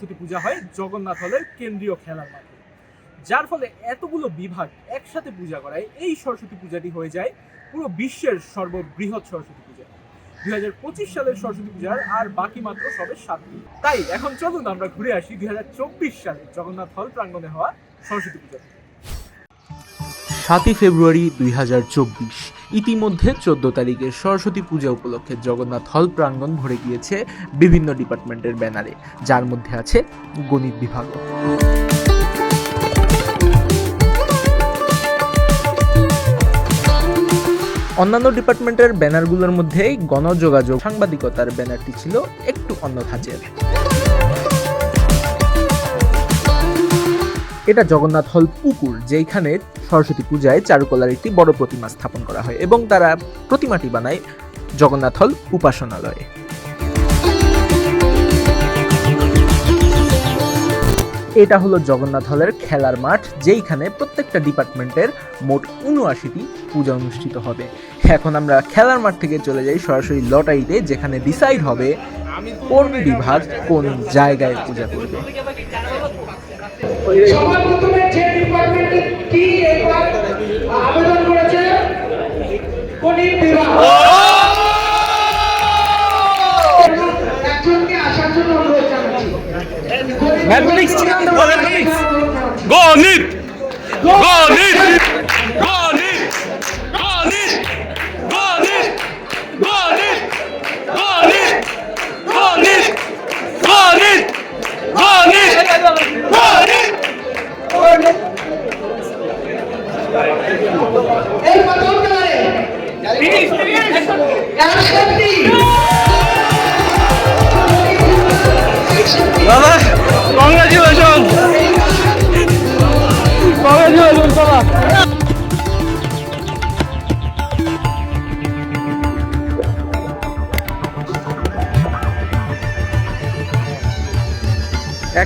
সরস্বতী পূজা হয় জগন্নাথ হলের কেন্দ্রীয় খেলার মাঠে। যার ফলে এতগুলো বিভাগ একসাথে পূজা করায়। এই সরস্বতী পূজাটি হয়ে যায় পুরো বিশ্বের সর্ববৃহৎ সরস্বতী পূজা। দুই হাজার পঁচিশ সালের সরস্বতী পূজার আর বাকি মাত্র সবে সাত দিন। তাই এখন চলুন আমরা ঘুরে আসি দুই হাজার চব্বিশ সালে জগন্নাথ হল প্রাঙ্গণে হওয়া সরস্বতী পূজা সাতই ফেব্রুয়ারি দুই হাজার চব্বিশ। ইতিমধ্যে চোদ্দ তারিখে সরস্বতী পূজা উপলক্ষে জগন্নাথ হল প্রাঙ্গণ ভরে গিয়েছে বিভিন্ন ডিপার্টমেন্টের ব্যানারে, যার মধ্যে আছে গণিত বিভাগ। অন্যান্য ডিপার্টমেন্টের ব্যানারগুলোর মধ্যে গণযোগাযোগ সাংবাদিকতার ব্যানারটি ছিল একটু অন্য ধাঁচের এটা জগন্নাথ হল পুকুর যেখানে সরস্বতী পূজায় চারুকলার একটি বড় প্রতিমা স্থাপন করা হয় এবং তারা প্রতিমাটি বানায় জগন্নাথ হল উপাসনালয়ে। এটা হলো জগন্নাথ হলের খেলার মাঠ, যেইখানে প্রত্যেকটা ডিপার্টমেন্টের মোট উনআশিটি পূজা অনুষ্ঠিত হবে। এখন আমরা খেলার মাঠ থেকে চলে যাই সরাসরি লটারিতে, যেখানে ডিসাইড হবে কোন বিভাগ কোন জায়গায় পূজা করবে। সবার প্রথমে যে ডিপার্টমেন্টে কি এবার আবেদন করেছে? গণিত বিভাগ। একজনকে আসার জন্য অনুরোধ জানাচ্ছি। ম্যাথমেটিক্স গণিত। গণিত গণিত।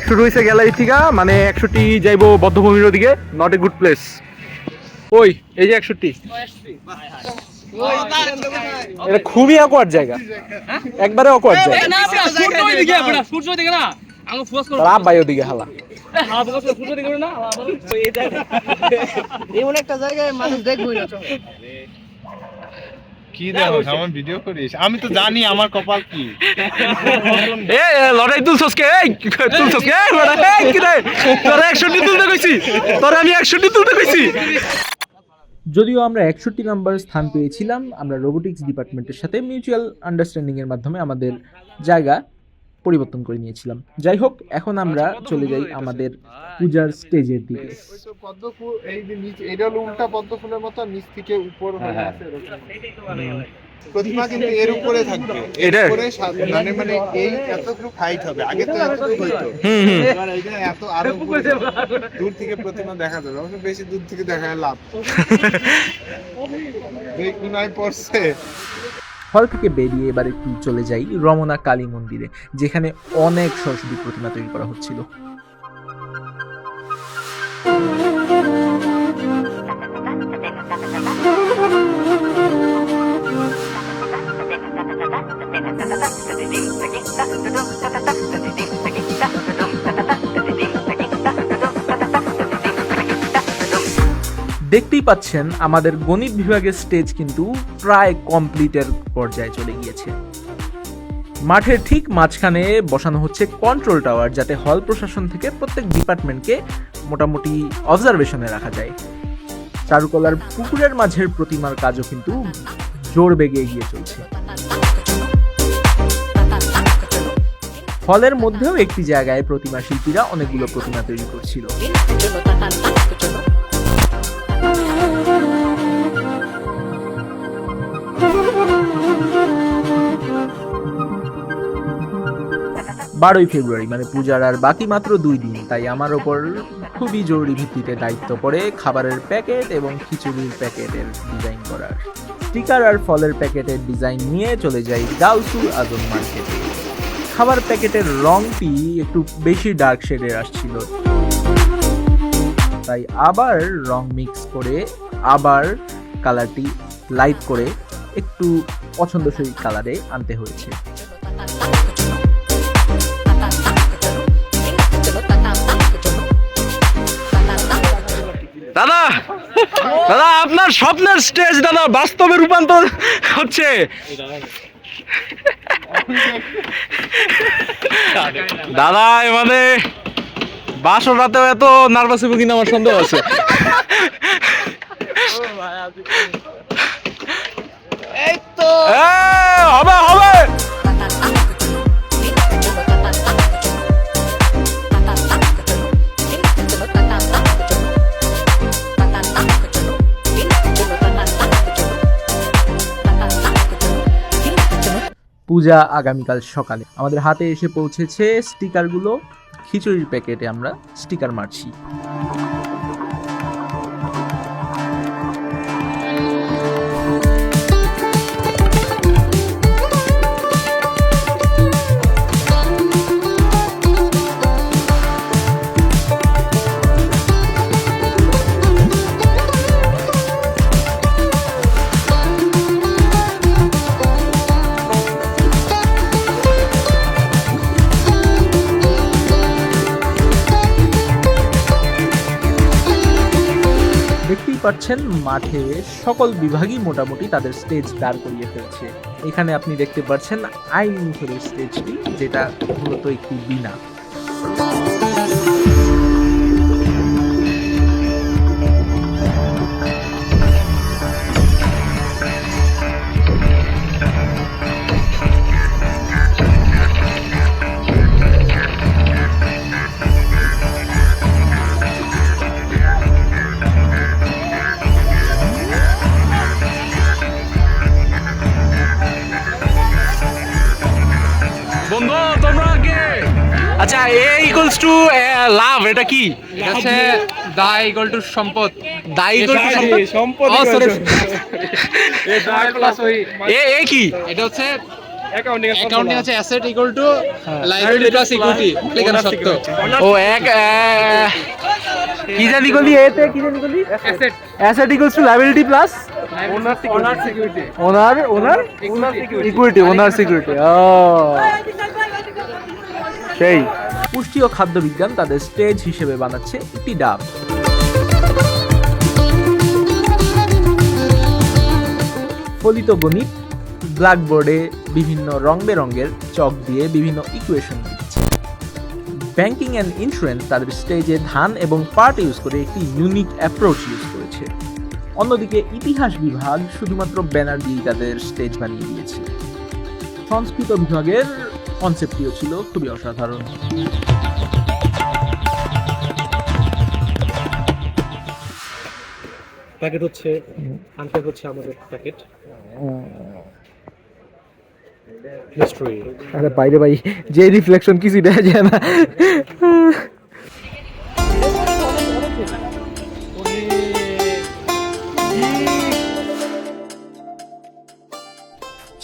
একশো রয়েছে গ্যালারি থেকে মানে একশোটি যাইবো বদ্ধভূমির ওদিকে নট এ গুড প্লেস ওই এই যে একশোটি এটা খুবই অকওয়ার্ড জায়গা একবারে অকওয়ার্ড জায়গা তার আব্বাই ওদিকে হালা এমন একটা জায়গায় মানুষ দেখবই না কি দেখো আমার ভিডিও করিস? আমি তো জানি আমার কপাল কি। এ লড়াই তুলছস কে? এই তুলছস কে? লড়াই কি রে? তোরা একশোটি তুলতে কইছি। তোরা আমি একশোটি তুলতে কইছি। যদিও আমরা একষট্টি নাম্বার স্থান পেয়েছিলাম আমরা রোবোটিক্স ডিপার্টমেন্টের সাথে মিউচুয়াল আন্ডারস্ট্যান্ডিংয়ের মাধ্যমে আমাদের জায়গা পরিবর্তন করে নিয়েছিলাম। যাই হোক এখন আমরা চলে যাই আমাদের পূজার স্টেজের দিকে। পদ্ম ফুল এই যে নিচ এটা হলো উল্টা পদ্ম ফুলের মতো নিচ থেকে উপর হয়ে আছে প্রতিমা কিন্তু এর উপরে থাকবে। এর এটা? উপরে মানে মানে এই এতটুকু হাইট হবে। আগে তো এতটুকু হইতো। হুম হুম। এবার এইটা এত আরও উপরে দূর থেকে প্রতিমা দেখা যাবে। অবশ্য বেশি দূর থেকে দেখা লাভ পড়ছে। হল থেকে বেরিয়ে এবার একটু চলে যাই রমনা কালী মন্দিরে, যেখানে অনেক সরস্বতী প্রতিমা তৈরি করা হচ্ছিল। দেখতেই পাচ্ছেন, আমাদের গণিত বিভাগের স্টেজ কিন্তু প্রায় কমপ্লিটের পর্যায়ে চলে গিয়েছে। মাঠের ঠিক মাঝখানে বসানো হচ্ছে কন্ট্রোল টাওয়ার যাতে হল প্রশাসন থেকে প্রত্যেক ডিপার্টমেন্টকে মোটামুটি অবজারভেশনে রাখা যায়। চারুকলার পুকুরের মাঝের প্রতিমার কাজও কিন্তু জোর বেগে এগিয়ে চলছে। হলের মধ্যেও একটি জায়গায় প্রতিমা শিল্পীরা অনেকগুলো প্রতিমা তৈরি করছিল। বারোই ফেব্রুয়ারি মানে পূজার আর বাকি মাত্র দুই দিন। তাই আমার ওপর খুবই জরুরি ভিত্তিতে দায়িত্ব পড়ে খাবারের প্যাকেট এবং খিচুড়ির প্যাকেটের ডিজাইন করার। স্টিকার আর ফলের প্যাকেটের ডিজাইন নিয়ে চলে যাই গাউসুর আজম মার্কেটে। খাবার প্যাকেটের রংটি একটু বেশি ডার্ক শেডের আসছিল? তাই আবার রং মিক্স করে, আবার কালারটি লাইট করে একটু পছন্দসই কালারে আনতে হয়েছে। দাদা দাদা, আপনার স্বপ্নের স্টেজ দাদা বাস্তবে রূপান্তর হচ্ছে। দাদা, এবারে বাসর রাতেও এত নার্ভাস হবে কিনা আমার সন্দেহ আছে। এই তো হবে হবে। পূজা আগামীকাল সকালে। আমাদের হাতে এসে পৌঁছেছে স্টিকারগুলো খিচুড়ির প্যাকেটে আমরা স্টিকার মারছি। পাচ্ছেন মাঠে সকল বিভাগই মোটামুটি তাদের স্টেজ দাঁড় করিয়ে ফেলছে। এখানে আপনি দেখতে পাচ্ছেন আইন স্টেজটি যেটা মূলত একটি বিনা আচ্ছা এ ইকুয়ালস টু লাভ এটা কি হচ্ছে দা ইকুয়াল টু সম্পদ দা ইকুয়াল টু সম্পদ ও সরি প্লাস ওই এ এ কি এটা হচ্ছে অ্যাকাউন্টিং আছে asset equal to liability plus equity লিখানো সত্য ও এক কি জানি গলি এতে কি জানি গলি asset asset equals to liability plus owner security owner owner equity owner security ও সেই। পুষ্টি ও খাদ্য বিজ্ঞান তাদের স্টেজ হিসেবে বানাচ্ছে একটি ডাব। ফলিত গণিত ব্ল্যাকবোর্ডে বিভিন্ন রং বেরঙের চক দিয়ে বিভিন্ন ইকুয়েশন দিচ্ছে। ব্যাংকিং অ্যান্ড ইন্স্যুরেন্স তাদের স্টেজে ধান এবং পার্ট ইউজ করে একটি ইউনিক অ্যাপ্রোচ ইউজ করেছে। অন্যদিকে ইতিহাস বিভাগ শুধুমাত্র ব্যানার দিয়েই তাদের স্টেজ বানিয়ে দিয়েছে। সংস্কৃত বিভাগের কনসেপ্টটিও ছিল খুবই অসাধারণ। প্যাকেট হচ্ছে আনপ্যাক হচ্ছে আমাদের প্যাকেট হিস্ট্রি আরে বাইরে ভাই যে রিফ্লেকশন কিছু দেখা যায় না।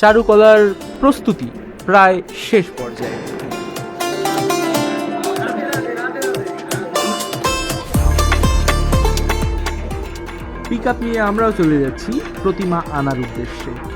চারুকলার প্রস্তুতি প্রায় শেষ পর্যায়ে। পিক আপ নিয়ে আমরাও চলে যাচ্ছি প্রতিমা আনার উদ্দেশ্যে।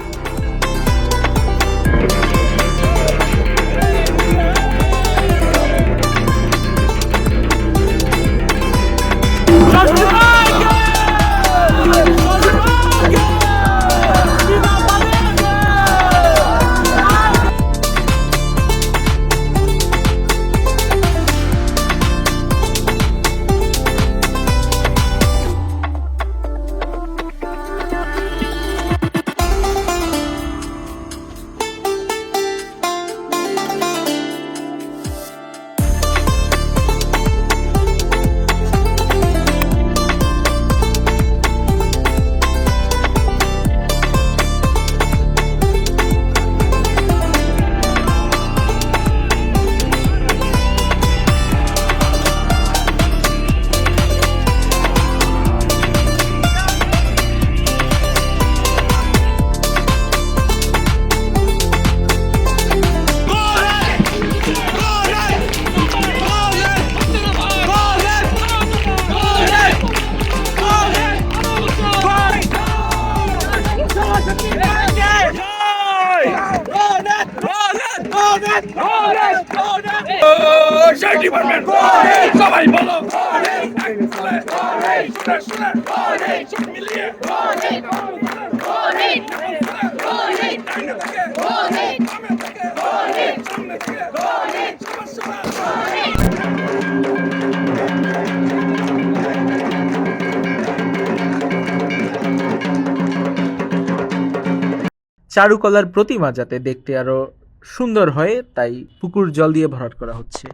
চারুকলার প্রতিমা যাতে দেখতে আরও সুন্দর হয়, তাই পুকুর জল দিয়ে ভরাট করা হচ্ছে।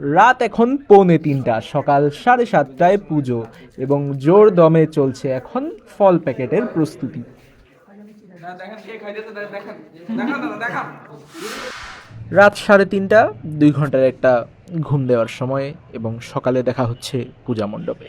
রাত এখন পৌনে তিনটা, সকাল সাড়ে সাতটায় পুজো এবং জোর দমে চলছে এখন ফল প্যাকেটের প্রস্তুতি। রাত সাড়ে তিনটা, দুই ঘণ্টার একটা ঘুম দেওয়ার সময় এবং সকালে দেখা হচ্ছে পূজা মণ্ডপে।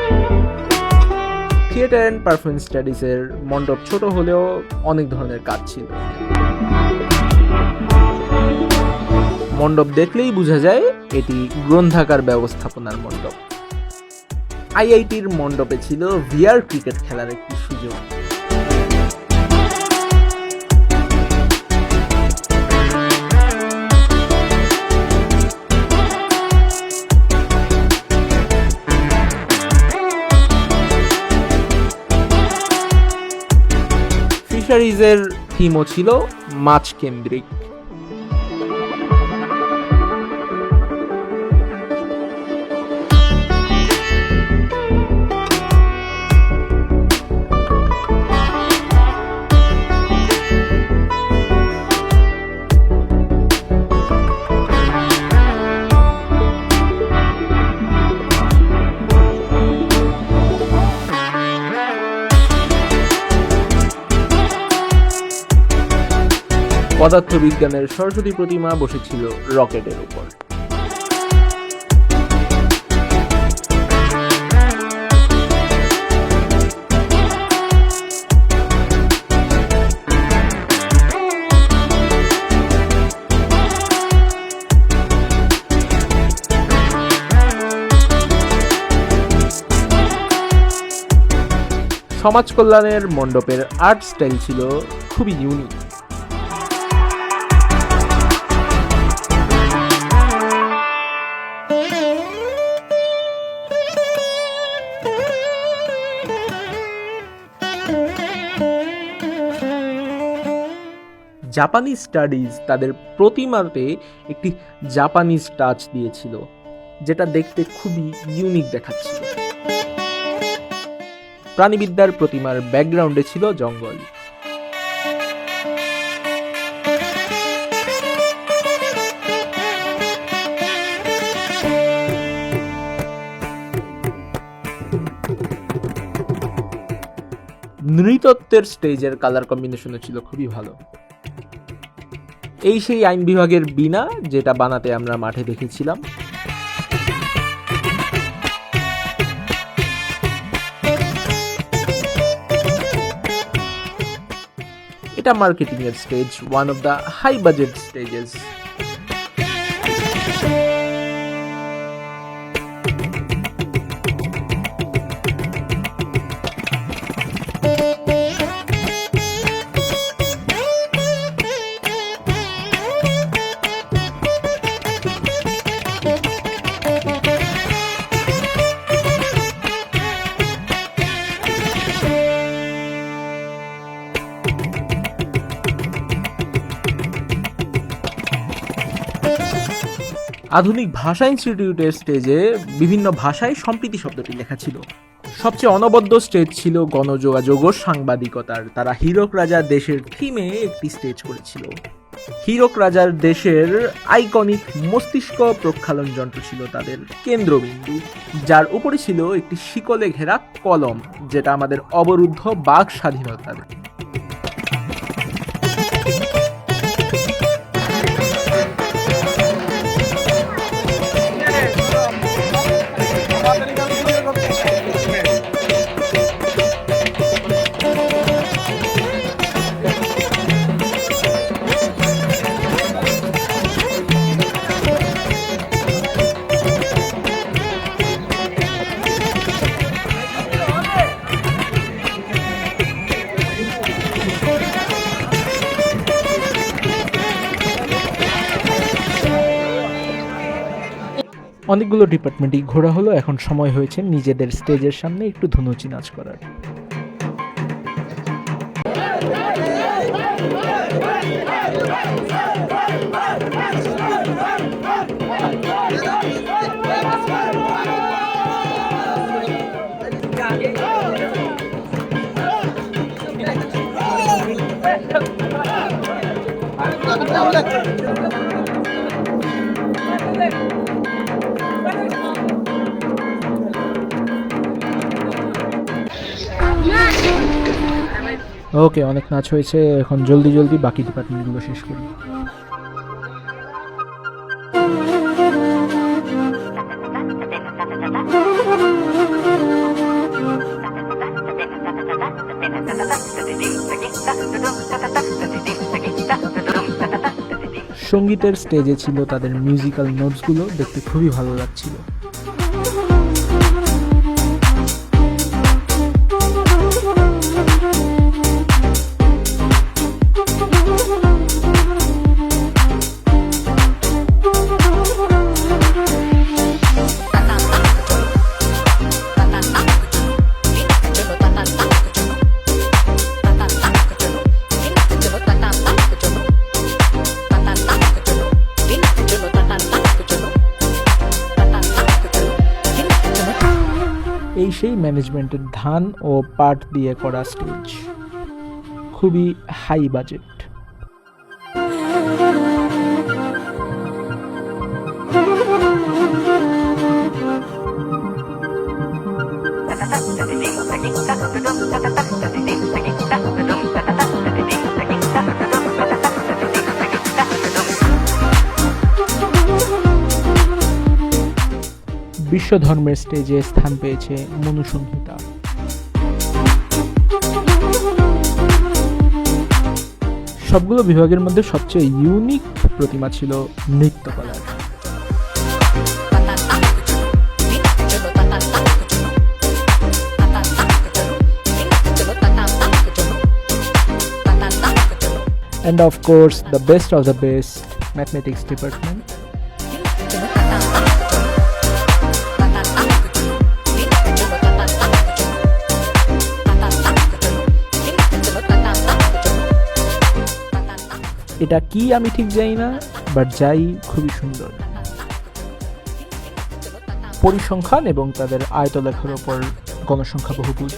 থিয়েটার অ্যান্ড পারফরমেন্স স্টাডিজের মণ্ডপ ছোট হলেও অনেক ধরনের কাজ ছিল। মণ্ডপ দেখলেই বোঝা যায় এটি গ্রন্থাকার ব্যবস্থাপনার মণ্ডপ। আইআইটির মণ্ডপে ছিল ভিআর ক্রিকেট খেলার একটি সুযোগ। ফিশারিজের থিমও ছিল মাছ কেন্দ্রিক। পদার্থবিজ্ঞানের সরস্বতী প্রতিমা বসেছিল রকেটের উপর। সমাজ কল্যাণের মণ্ডপের আর্ট স্টাইল ছিল খুবই ইউনিক জাপানি স্টাডিজ তাদের প্রতিমাতে একটি জাপানিজ টাচ দিয়েছিল, যেটা দেখতে খুবই ইউনিক দেখাচ্ছিল। প্রাণীবিদ্যার প্রতিমার ব্যাকগ্রাউন্ডে ছিল জঙ্গল। নৃতত্ত্বের স্টেজের কালার কম্বিনেশনও ছিল খুবই ভালো। এই সেই আইন বিভাগের বিনা যেটা বানাতে আমরা মাঠে দেখেছিলাম। এটা মার্কেটিং এর stage one of the high budget stages আধুনিক ভাষা ইনস্টিটিউটের স্টেজে বিভিন্ন ভাষায় সম্প্রীতি শব্দটি লেখা ছিল। সবচেয়ে অনবদ্য স্টেজ ছিল গণযোগাযোগ ও সাংবাদিকতার। তারা হীরক রাজা দেশের থিমে একটি স্টেজ করেছিল। হীরক রাজার দেশের আইকনিক মস্তিষ্ক প্রক্ষালন যন্ত্র ছিল তাদের কেন্দ্রবিন্দু, যার উপরে ছিল একটি শিকলে ঘেরা কলম, যেটা আমাদের অবরুদ্ধ বাক স্বাধীনতার অনেকগুলো ডিপার্টমেন্টই ঘোরা হলো এখন সময় হয়েছে নিজেদের স্টেজের সামনে একটু ধুনুচি নাচ করার। ওকে, অনেক নাচ হয়েছে, এখন জলদি জলদি বাকি ডিপার্টমেন্টগুলো শেষ করি। সঙ্গীতের স্টেজে ছিল তাদের মিউজিক্যাল নোটসগুলো দেখতে খুবই ভালো লাগছিল। এই সেই ম্যানেজমেন্টের ধান ও পাট দিয়ে করা স্টেজ খুবই হাই বাজেট বিশ্ব ধর্মের স্টেজে স্থান পেয়েছে মনুসংহিতা সবগুলো বিভাগের মধ্যে সবচেয়ে ইউনিক প্রতিমা ছিল নৃত্যকলার। Of course, the best of the best mathematics department. এটা কি আমি ঠিক জানি না বাট যাই, খুবই সুন্দর। পরিসংখ্যান এবং তাদের আয়তলেখার ওপর গণসংখ্যা বহুভুজ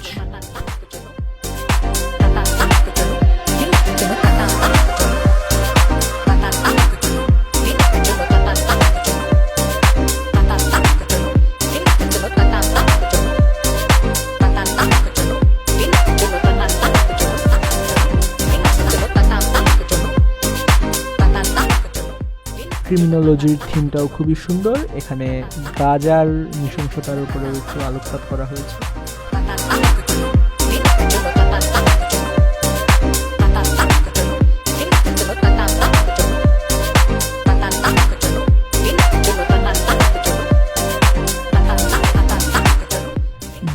ক্রিমিনোলজির থিমটাও খুবই সুন্দর। এখানে গাজার নৃশংসতার উপরেও একটু আলোকপাত করা হয়েছে।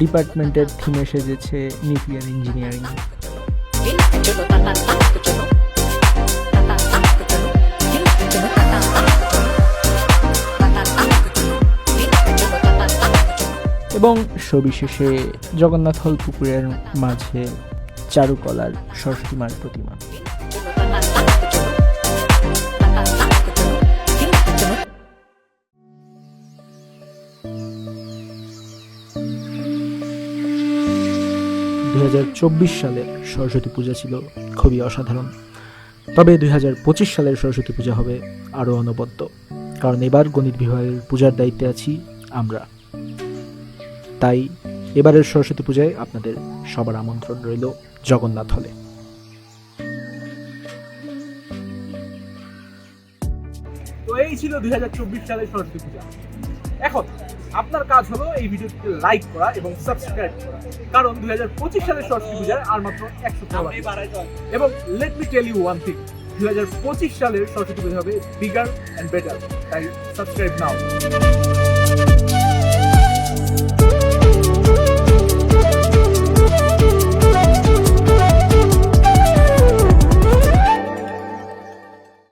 ডিপার্টমেন্টের থিমে সেজেছে নিউক্লিয়ার ইঞ্জিনিয়ারিং এবং সবিশেষে জগন্নাথ হল পুকুরের মাঝে চারুকলার সরস্বতীমার প্রতিমা। দুই সালের সরস্বতী পূজা ছিল খুবই অসাধারণ। তবে দু হাজার পঁচিশ সালের সরস্বতী পূজা হবে আরও অনবদ্য। কারণ এবার গণিত বিভাগের পূজার দায়িত্বে আছি আমরা। তাই এবারের সরস্বতী পূজায় আপনাদের সবার আমন্ত্রণ রইল জগন্নাথ হলে। তো এই ছিল দুই সালের সরস্বতী পূজা। এখন আপনার কাজ হলো এই ভিডিওটিতে লাইক করা এবং সাবস্ক্রাইব করা। কারণ দুই সালের সরস্বতী পূজার আর মাত্র একশো এবং let me tell you one thing দুই সালের সরস্বতী পূজা হবে বিগার অ্যান্ড বেটার তাই সাবস্ক্রাইব নাও